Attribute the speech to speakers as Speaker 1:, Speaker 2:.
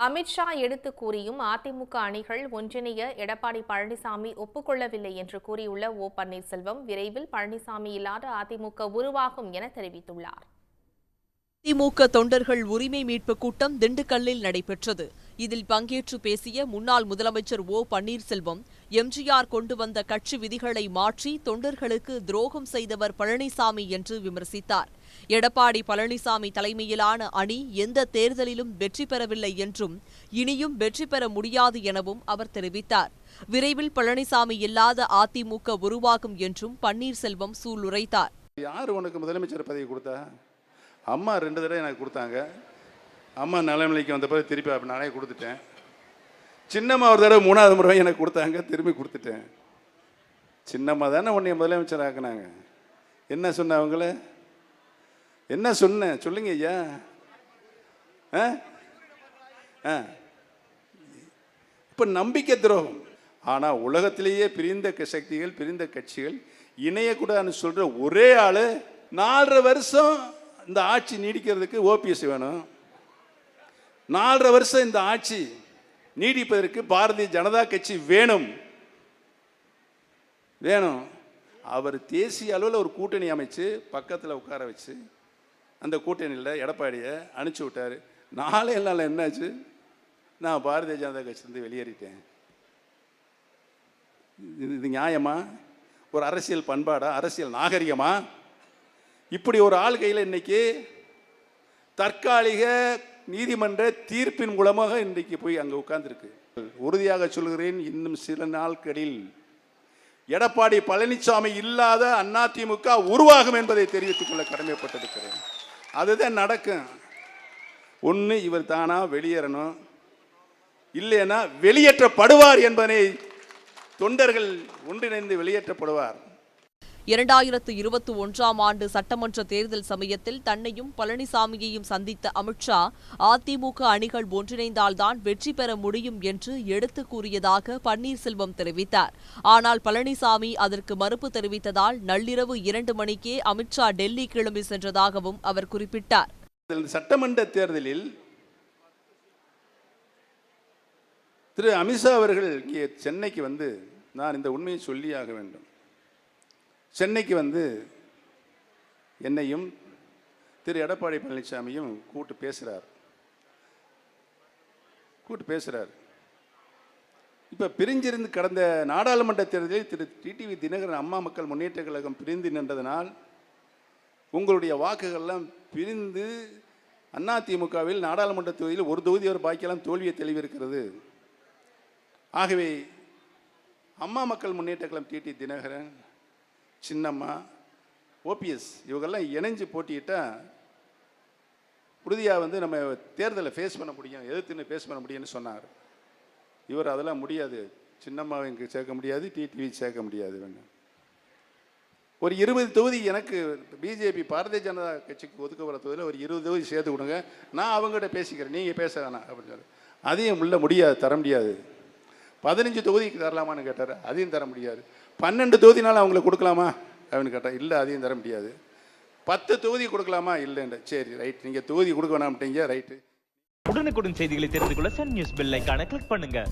Speaker 1: அமித்ஷா எடுத்து கூறியும் அதிமுக அணிகள் ஒன்றிணைய எடப்பாடி பழனிசாமி ஒப்புக்கொள்ளவில்லை என்று கூறியுள்ள ஓ பன்னீர்செல்வம் விரைவில் பழனிசாமி இல்லாத அதிமுக உருவாகும் என தெரிவித்துள்ளார்.
Speaker 2: திமுக தொண்டர்கள் உரிமை மீட்பு கூட்டம் திண்டுக்கல்லில் நடைபெற்றது. இதில் பங்கேற்று பேசிய முன்னாள் முதலமைச்சர் ஓ பன்னீர்செல்வம் எம்ஜிஆர் கொண்டு வந்த கட்சி விதிகளை மாற்றி தொண்டர்களுக்கு துரோகம் செய்தவர் பழனிசாமி என்று விமர்சித்தார். எடப்பாடி பழனிசாமி தலைமையிலான அணி எந்த தேர்தலிலும் வெற்றி பெறவில்லை என்றும் இனியும் வெற்றி பெற முடியாது எனவும் அவர் தெரிவித்தார். விரைவில் பழனிசாமி இல்லாத அதிமுக உருவாகும் என்றும் பன்னீர்செல்வம் சூளுரைத்தார்.
Speaker 3: யார் உனக்கு முதலமைச்சர் பதவி கொடுத்தா? அம்மா ரெண்டு தடவை எனக்கு கொடுத்தாங்க. அம்மா நலநிலைக்கு வந்த பிறகு திருப்பி அப்போ நானே கொடுத்துட்டேன். சின்னம்மா ஒரு தடவை மூணாவது முறை எனக்கு கொடுத்தாங்க திரும்பி கொடுத்துட்டேன். சின்னம்மா தானே உன்னைய முதலமைச்சர் ஆக்குனாங்க. என்ன சொன்ன அவங்கள? என்ன சொன்னேன் சொல்லுங்க ஐயா. ஆ? ஆ. இப்போ நம்பிக்கை துரோகம். ஆனால் உலகத்திலேயே பிரிந்த க- சக்திகள் பிரிந்த கட்சிகள் இணையக்கூடாதுன்னு சொல்கிற ஒரே ஆள் நாலரை வருஷம் இந்த ஆட்சி நீடிக்கிறதுக்கு ஓபிஎஸ் வேணும். நாலரை வருஷம் இந்த ஆட்சி நீடிப்பதற்கு பாரதிய ஜனதா கட்சி வேணும். வேணும். அவர் தேசிய அளவில் ஒரு கூட்டணி அமைச்சு பக்கத்தில் உட்கார வச்சு அந்த கூட்டணியில் எடப்பாடியை அனுப்பிச்சி விட்டார். நாளே நாள் என்னாச்சு? நான் பாரதிய ஜனதா கட்சியிலேருந்து வெளியேறிட்டேன். இது இது நியாயமா? ஒரு அரசியல் பண்பாடா? அரசியல் நாகரிகமா? இப்படி ஒரு ஆள் கையில் இன்னைக்கு தற்காலிக நீதிமன்ற தீர்ப்பின் மூலமாக இன்றைக்கு போய் அங்கே உட்கார்ந்துருக்கு. உறுதியாக சொல்கிறேன் இன்னும் சில நாட்களில் எடப்பாடி பழனிசாமி இல்லாத அதிமுக உருவாகும் என்பதை தெரிவித்துக் கொள்ள கடமைப்பட்டிருக்கிறேன். அதுதான் நடக்கும். ஒன்று இவர் தானா வெளியேறணும். இல்லைன்னா வெளியேற்றப்படுவார் என்பதனை தொண்டர்கள் ஒன்றிணைந்து வெளியேற்றப்படுவார்.
Speaker 2: இரண்டாயிரத்து இருபத்தி ஒன்றாம் ஆண்டு சட்டமன்ற தேர்தல் சமயத்தில் தன்னையும் பழனிசாமியையும் சந்தித்த அமித்ஷா அதிமுக அணிகள் ஒன்றிணைந்தால்தான் வெற்றி பெற முடியும் என்று எடுத்து கூறியதாக பன்னீர்செல்வம் தெரிவித்தார். ஆனால் பழனிசாமி அதற்கு மறுப்பு தெரிவித்ததால் நள்ளிரவு இரண்டு மணிக்கே அமித்ஷா டெல்லி கிளம்பி சென்றதாகவும் அவர் குறிப்பிட்டார்.
Speaker 3: சட்டமன்ற தேர்தலில் திரு அமித்ஷா அவர்கள் இங்கே சென்னைக்கு வந்து நான் இந்த உண்மையை சொல்லியாக வேண்டும். சென்னைக்கு வந்து என்னையும் திரு எடப்பாடி பழனிசாமியும் கூட்டு பேசுகிறார் கூட்டு பேசுகிறார் இப்போ பிரிஞ்சிருந்து கடந்த நாடாளுமன்ற தேர்தலில் திரு டிடிவி தினகரன் அம்மா மக்கள் முன்னேற்ற கழகம் பிரிந்து நின்றதனால் உங்களுடைய வாக்குகள்லாம் பிரிந்து அதிமுகவில் நாடாளுமன்ற தொகுதியில் ஒரு தொகுதி ஒரு பாக்கியெல்லாம் தோல்வியை தெளிவிருக்கிறது. ஆகவே அம்மா மக்கள் முன்னேற்ற கழகம் டிடி தினகரன் சின்னம்மா ஓபிஎஸ் இவங்கெல்லாம் இணைஞ்சு போட்டியிட்டால் உறுதியாக வந்து நம்ம தேர்தலை ஃபேஸ் பண்ண முடியும் எதிர்த்துன்னு ஃபேஸ் பண்ண முடியும்னு சொன்னார். இவர் அதெல்லாம் முடியாது. சின்னம்மாவை இங்கே சேர்க்க முடியாது டிடிவி சேர்க்க முடியாது இவங்க. ஒரு இருபது தொகுதி எனக்கு பிஜேபி பாரதிய ஜனதா கட்சிக்கு ஒதுக்கப்படுற தொகுதியில் ஒரு இருபது தொகுதி சேர்த்து கொடுங்க. நான் அவங்ககிட்ட பேசிக்கிறேன் நீங்கள் பேச வேணாம் அப்படின்னு சொல்லி. அதையும் உள்ள முடியாது தர முடியாது. பதினஞ்சு தொகுதிக்கு தரலாமான்னு கேட்டார் அதையும் தர முடியாது. பன்னெண்டு தொகுதினால அவங்களுக்கு கொடுக்கலாமா? அப்படின்னு கேட்டால் இல்லை அதையும் தர முடியாது. பத்து தொகுதி கொடுக்கலாமா? இல்லைன்ற. சரி ரைட் நீங்கள் தொகுதி கொடுக்க வேணாம்ட்டீங்க ரைட்டு
Speaker 4: உடனுக்குடன் செய்திகளை தெரிந்து கொள்ள சன் நியூஸ் பெல் ஐக்கான கிளிக் பண்ணுங்கள்